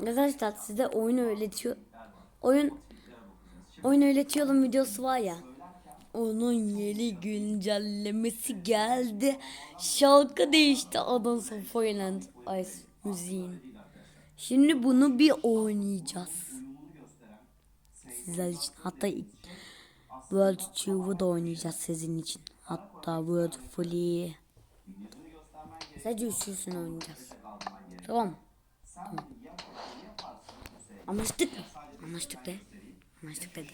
Arkadaşlar size oyun öğretiyor. Oyun oyun öğretiyorum videosu var ya. Onun yeni güncellemesi geldi. Şarkı değişti Adon Foyland Ice müziğin. Şimdi bunu bir oynayacağız. Sizler için. Hatta World Tube'u da oynayacağız sizin için. Hatta World Fully. Sadece üçlüsünü oynayacağız. Tamam. tamam. Anlaştık mı? Anlaştık de. Anlaştık dedi.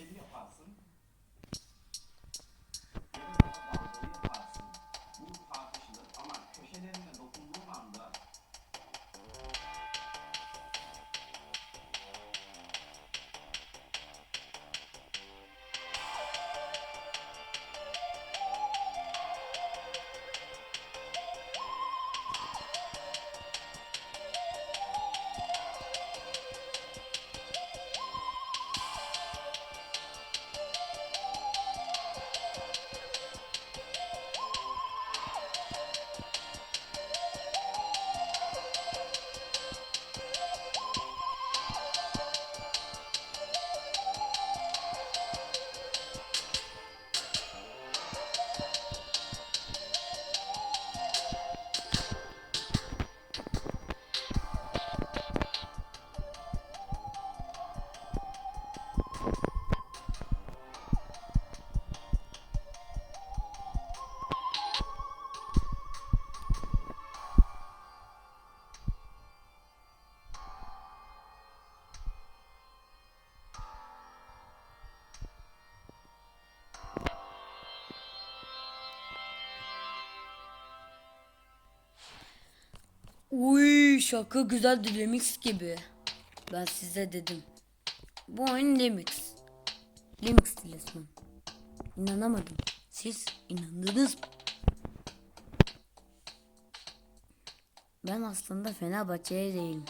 Uy şaka güzel remix gibi. Ben size dedim. Bu oyun. Remix değil resmen. İnanamadım. Siz inandınız mı? Ben aslında Fenerbahçe'ye değilim.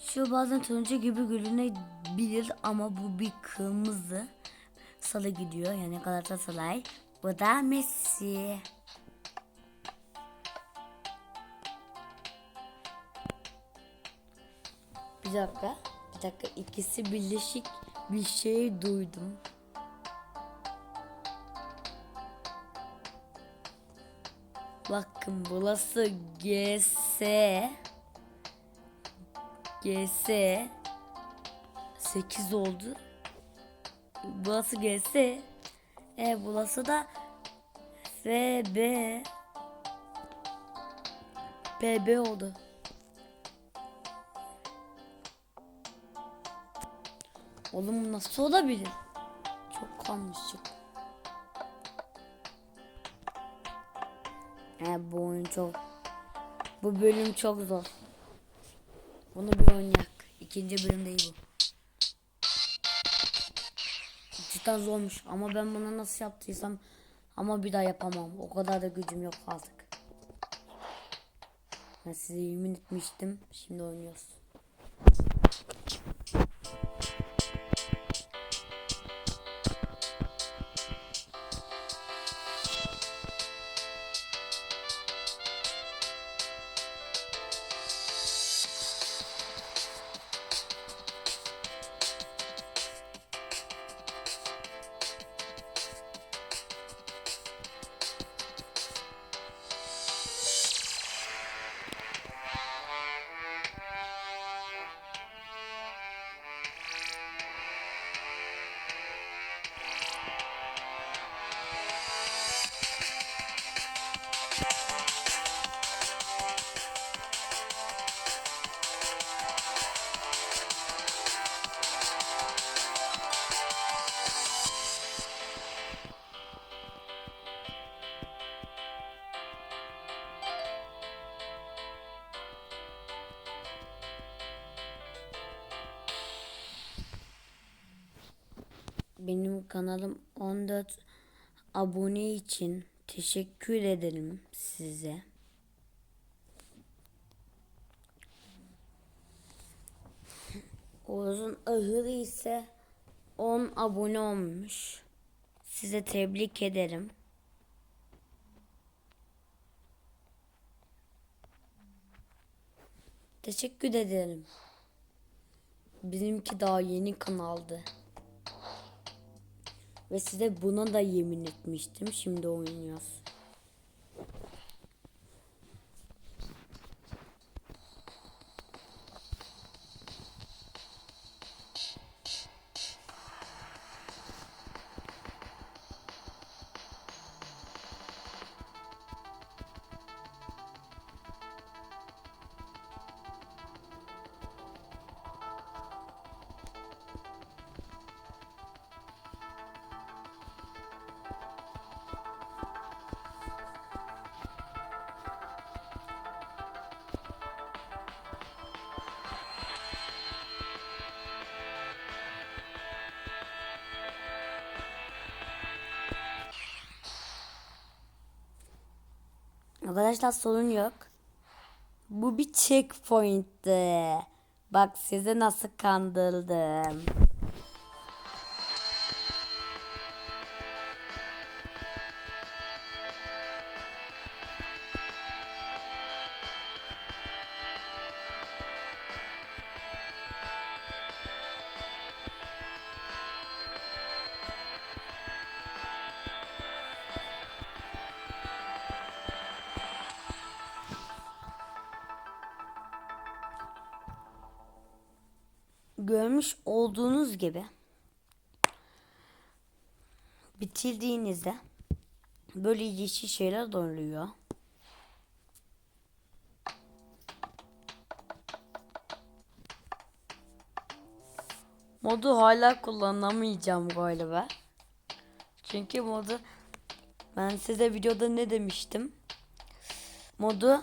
Şu bazen turuncu gibi görünebilir ama bu bir kırmızı salı gidiyor. Yani Galatasaray. Bu da Messi. Bir dakika. Bir dakika. ikisi birleşik bir şey duydum. Bakın burası GS GS 8 oldu. Burası GS. E burası da FB PB oldu. Oğlum nasıl olabilir? Çok kalmışık. He bu oyun çok... Bu bölüm çok zor. Bunu bir oynayak. İkinci bölüm değil bu. Cidden zormuş ama ben bunu nasıl yaptıysam ama bir daha yapamam. O kadar da gücüm yok artık. Ben size yemin etmiştim. Şimdi oynuyoruz. Kanalım 14 abone için teşekkür ederim size. Oğuz'un ahırı ise 10 abone olmuş. Size tebrik ederim. Teşekkür ederim. bizimki daha yeni kanaldı. Ve size buna da yemin etmiştim. Şimdi oynuyoruz. Arkadaşlar sorun yok. Bu bir checkpoint'ti. Bak size nasıl kandırdım. Görmüş olduğunuz gibi bitirdiğinizde böyle yeşil şeyler oluyor. Modu hala kullanamayacağım galiba. Çünkü modu ben size videoda ne demiştim? Modu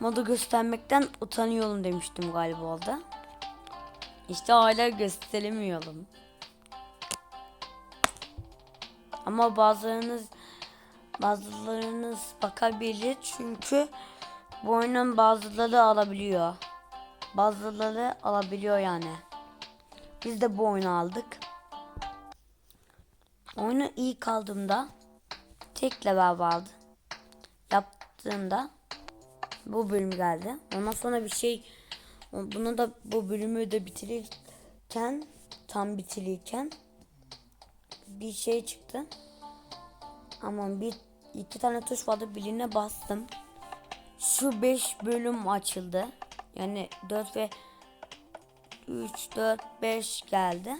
modu göstermekten utanıyorum demiştim galiba orada. İşte hala gösteremiyorum. Ama bazılarınız bazılarınız bakabilir çünkü bu oyunun bazıları alabiliyor. Bazıları alabiliyor yani. Biz de bu oyunu aldık. Oyunu iyi kaldığımda tek level vardı. Yaptığımda bu bölüm geldi. Ondan sonra bir şey bunu da bu bölümü de bitirirken tam bitirirken bir şey çıktı. Ama bir iki tane tuş vardı birine bastım. Şu 5 bölüm açıldı. Yani 4 ve 3 4 5 geldi.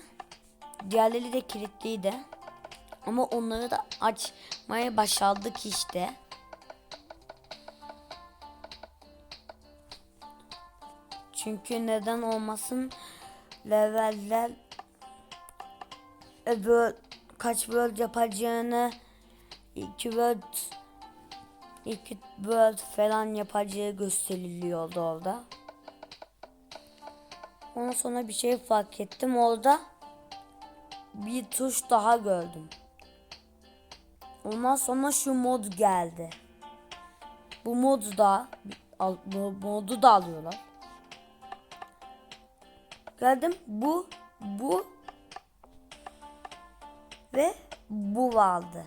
Diğerleri de kilitliydi. Ama onları da açmaya başardık işte. Çünkü neden olmasın leveller öbür kaç world yapacağını iki world iki world falan yapacağı gösteriliyordu orada. Ondan sonra bir şey fark ettim orada bir tuş daha gördüm. Ondan sonra şu mod geldi. Bu modu da bu modu da alıyorlar. Geldim bu bu ve bu vardı.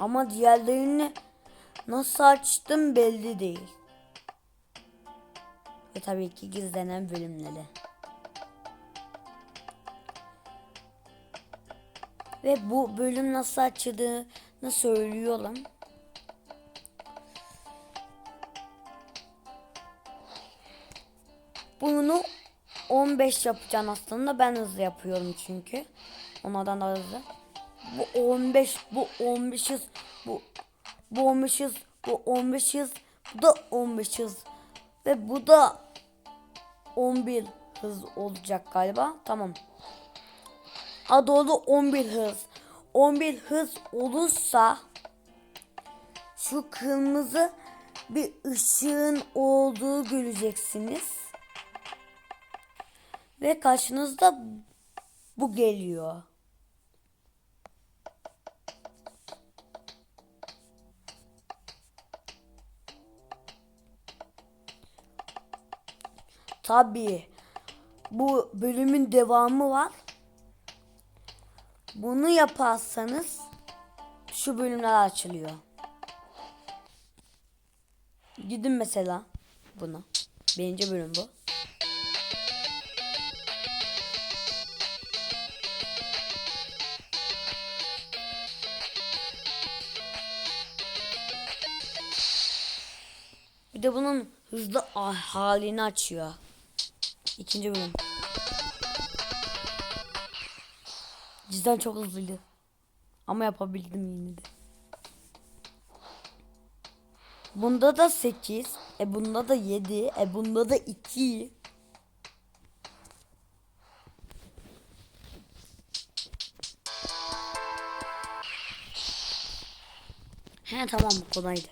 Ama diğerlerini nasıl açtım belli değil. Ve tabii ki gizlenen bölümleri. Ve bu bölüm nasıl açıldığını söylüyorum. Bunu 15 yapacağım aslında. Ben hızlı yapıyorum çünkü. Onlardan da hızlı. Bu 15, bu 15 hız, bu bu 15 hız, bu 15 hız, bu da 15 hız. Ve bu da 11 hız olacak galiba. Tamam. A doğru 11 hız. 11 hız olursa şu kırmızı bir ışığın olduğu göreceksiniz. Ve karşınızda bu geliyor. Tabii bu bölümün devamı var. Bunu yaparsanız şu bölümler açılıyor. Gidin mesela buna. Birinci bölüm bu. Bir de bunun hızlı halini açıyor. İkinci bölüm. Cidden çok hızlıydı. Ama yapabildim yine de. Bunda da 8. E bunda da 7. E bunda da 2. He tamam bu kolaydı.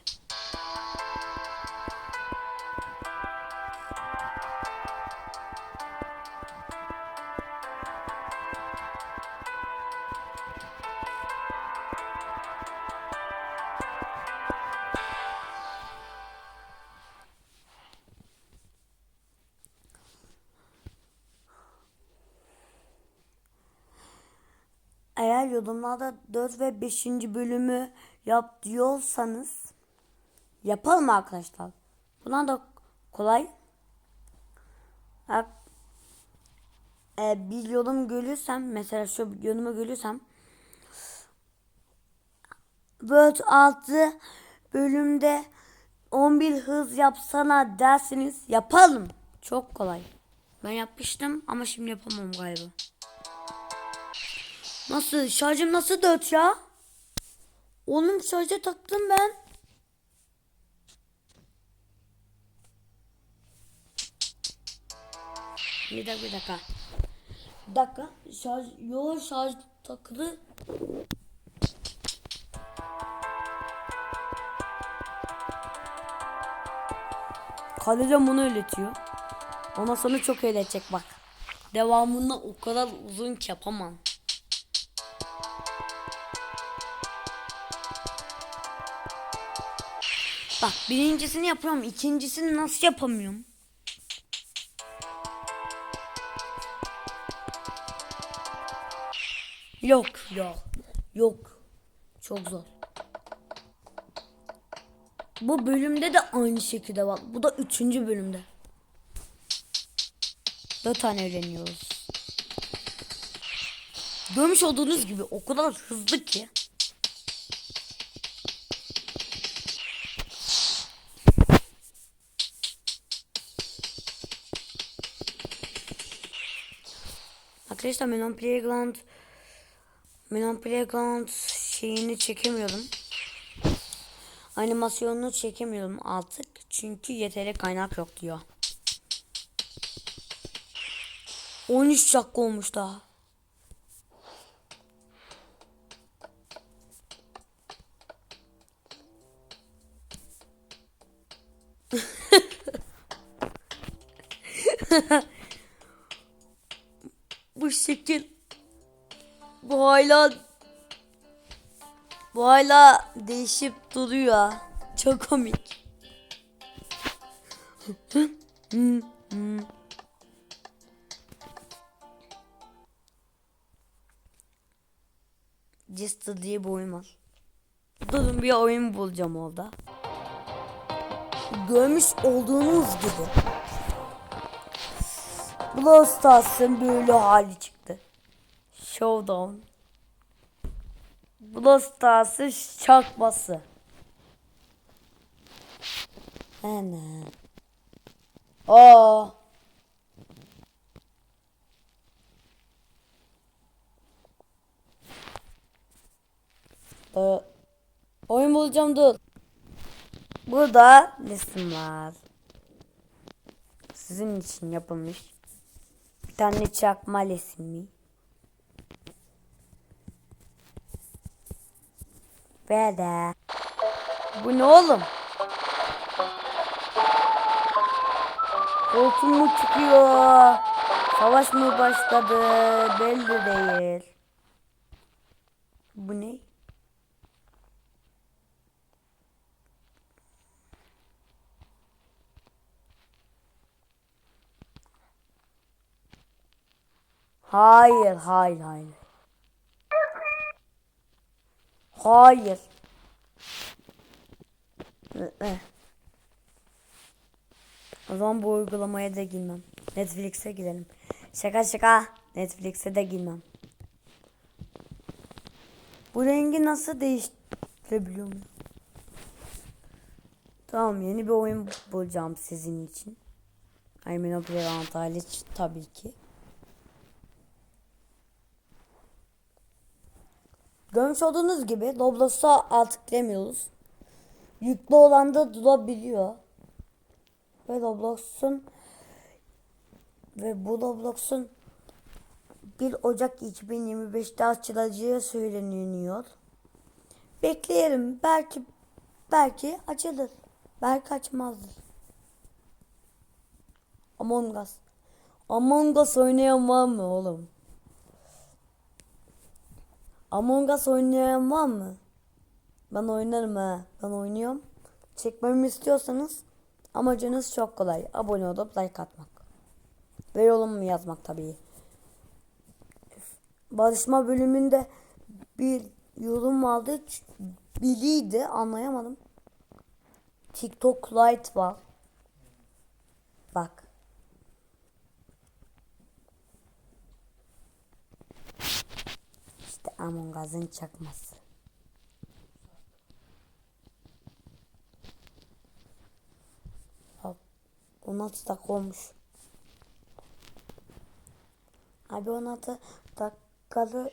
Yorumlarda 4 ve 5. bölümü yap diyorsanız yapalım arkadaşlar. Bunlar da kolay. E, bir yorum görürsem mesela şu yorumu görürsem Word 6 bölümde 11 hız yapsana dersiniz yapalım. Çok kolay. Ben yapmıştım ama şimdi yapamam galiba. Nasıl? Şarjım nasıl 4 ya? Oğlum şarja taktım ben. Bir dakika bir dakika. Bir dakika. Şarj, yo şarj takılı. Kalacağım bunu öğretiyor. Ondan sonra çok eğletecek bak. Devamında o kadar uzun ki yapamam. Bak birincisini yapıyorum. ikincisini nasıl yapamıyorum? Yok yok. Yok. Çok zor. Bu bölümde de aynı şekilde bak. Bu da üçüncü bölümde. Dört tane öğreniyoruz. Görmüş olduğunuz gibi o kadar hızlı ki. Arkadaşlar Melon Playground Melon Playground şeyini çekemiyorum. Animasyonunu çekemiyorum artık. Çünkü yeteri kaynak yok diyor. 13 dakika olmuş daha. Bu hala bu hala değişip duruyor. Çok komik. Just diye bir oyun var. Durun bir oyun bulacağım orada. Görmüş olduğunuz gibi. Brawl Stars'ın böyle hali çıktı. Showdown. Brawl Stars'ın çakması. Ana. Aa. Ee, oyun bulacağım dur. Burada resim var. Sizin için yapılmış. Bir tane çakma resmi. Ve de. Bu ne oğlum? Koltuğum mu çıkıyor? Savaş mı başladı? Belli değil. Bu ne? Hayır, hayır, hayır. Hayır. O zaman bu uygulamaya da girmem. Netflix'e girelim. Şaka şaka. Netflix'e de girmem. Bu rengi nasıl değiştirebiliyor muyum? Tamam yeni bir oyun bulacağım sizin için. I mean Antalya tabii ki. Görmüş olduğunuz gibi Roblox'a artık demiyoruz. Yüklü olan da durabiliyor. Ve Roblox'un ve bu Roblox'un 1 Ocak 2025'te açılacağı söyleniyor. Bekleyelim. Belki belki açılır. Belki açmazdır. Among Us. Among Us oynayan var mı oğlum? Among Us oynayan var mı? Ben oynarım ha. Ben oynuyorum. Çekmemi istiyorsanız amacınız çok kolay. Abone olup like atmak. Ve yorum yazmak tabii. Barışma bölümünde bir yorum vardı. Biliydi anlayamadım. TikTok Lite var. Bak. İşte Among Us'ın çakması. Hop. 16 dakika olmuş. Abi 16 dakikalı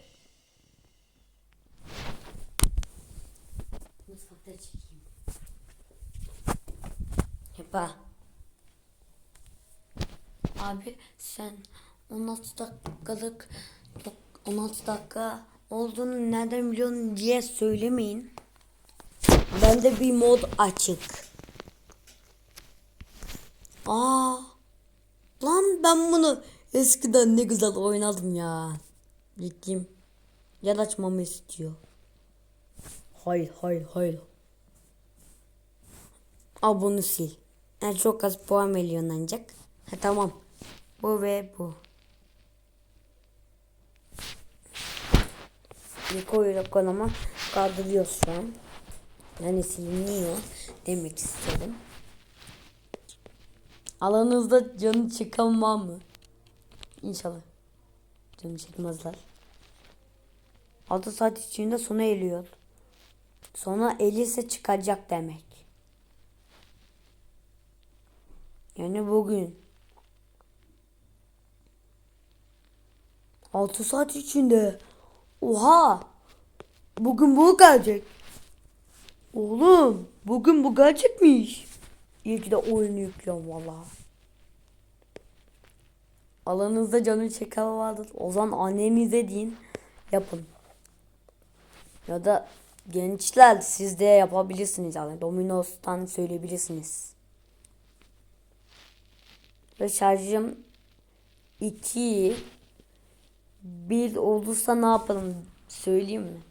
Mutfakta çekeyim. Hepa. Abi sen 16 dakikalık 16 dakika olduğunu nereden biliyorsun diye söylemeyin. Bende bir mod açık. Aa. Lan ben bunu eskiden ne güzel oynadım ya. Gittim. Yer açmamı istiyor. Hayır hayır hayır. Al bunu sil. En çok az puan veriyorsun ancak. Ha, tamam. Bu ve bu. Bir koyuyla konuma kaldırıyor şu an. Yani siliniyor demek istedim. Alanınızda canı çıkan var mı? İnşallah. Canı çıkmazlar. 6 saat içinde sona eriyor. Sonra elise çıkacak demek. Yani bugün 6 saat içinde. Oha! Bugün bu gelecek. Oğlum bugün bu gelecekmiş. İyi ki de oyunu yüklüyorum valla. Alanınızda canı çeken vardır. O zaman annenize deyin yapın. Ya da gençler siz de yapabilirsiniz yani. Domino's'tan söyleyebilirsiniz. Ve şarjım 2 1 olursa ne yapalım söyleyeyim mi?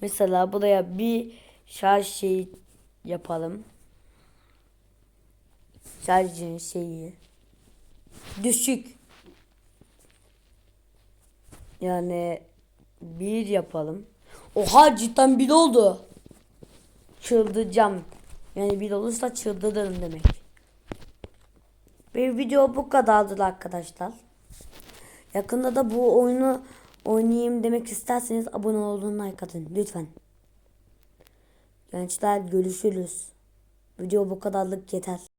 Mesela buraya bir şarj şeyi yapalım. Şarjın şeyi düşük. Yani bir yapalım. Oha cidden bir oldu. Çıldıracağım. Yani bir olursa çıldırırım demek. Bir video bu kadardır arkadaşlar. Yakında da bu oyunu oynayayım demek isterseniz abone olun like atın lütfen. Gençler görüşürüz. Video bu kadarlık yeter.